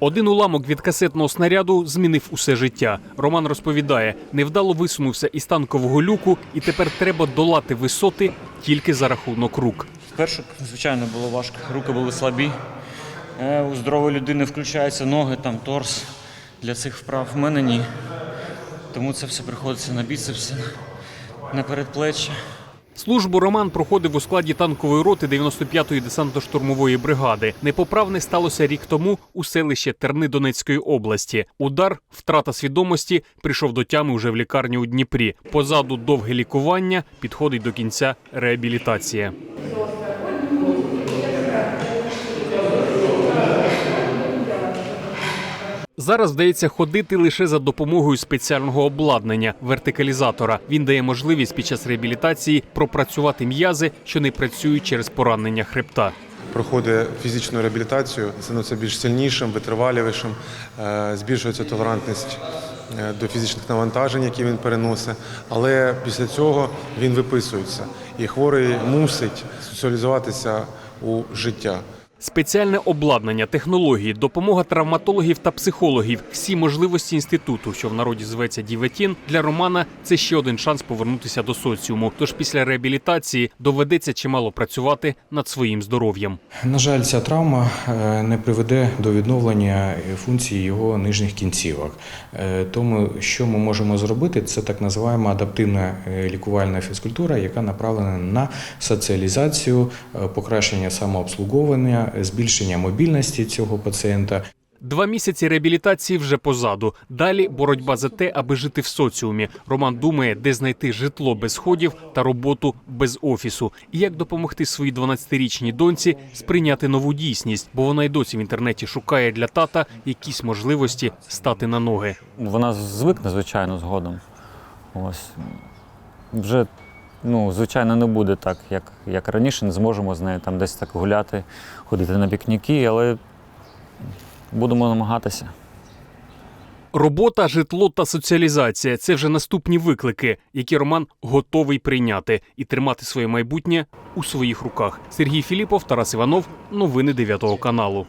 Один уламок від касетного снаряду змінив усе життя. Роман розповідає, невдало висунувся із танкового люку, і тепер треба долати висоти тільки за рахунок рук. Спершу, звичайно, було важко. Руки були слабі. Е, У здорової людини включаються ноги, там торс для цих вправ. В мене ні. Тому це все приходиться на біцепси, на передплеччя. Службу Роман проходив у складі танкової роти 95-ї десантно-штурмової бригади. Непоправне сталося рік тому у селищі Терни Донецької області. Удар, втрата свідомості, прийшов до тями уже в лікарні у Дніпрі. Позаду довге лікування підходить до кінця реабілітація. Зараз вдається ходити лише за допомогою спеціального обладнання вертикалізатора. Він дає можливість під час реабілітації пропрацювати м'язи, що не працюють через поранення хребта. проходить фізичну реабілітацію, становиться більш сильнішим, витривалішим, е, збільшується толерантність е, до фізичних навантажень, які він переносить. Але після цього він виписується, і хворий мусить соціалізуватися у життя. Спеціальне обладнання, технології, допомога травматологів та психологів, всі можливості інституту, що в народі зветься Діветін, для Романа це ще один шанс повернутися до соціуму. Тож після реабілітації доведеться чимало працювати над своїм здоров'ям. На жаль, ця травма е, не приведе до відновлення функції його нижніх кінцівок. Е, Тому, що ми можемо зробити, це так називаємо адаптивна е, лікувальна фізкультура, яка направлена на соціалізацію, покращення самообслуговування, збільшення мобільності цього пацієнта. Два місяці реабілітації вже позаду. Далі боротьба за те, аби жити в соціумі. Роман думає, де знайти житло без сходів та роботу без офісу, і як допомогти своїй 12-річній доньці сприйняти нову дійсність, бо вона й досі в інтернеті шукає для тата якісь можливості стати на ноги. Вона звикне, звичайно, згодом. Ось. Вже, ну, звичайно, не буде так, як, як раніше. Не зможемо з нею там десь так гуляти, ходити на пікніки, але будемо намагатися. Робота, житло та соціалізація це вже наступні виклики, які Роман готовий прийняти і тримати своє майбутнє у своїх руках. Сергій Філіпов, Тарас Іванов, новини 9 каналу.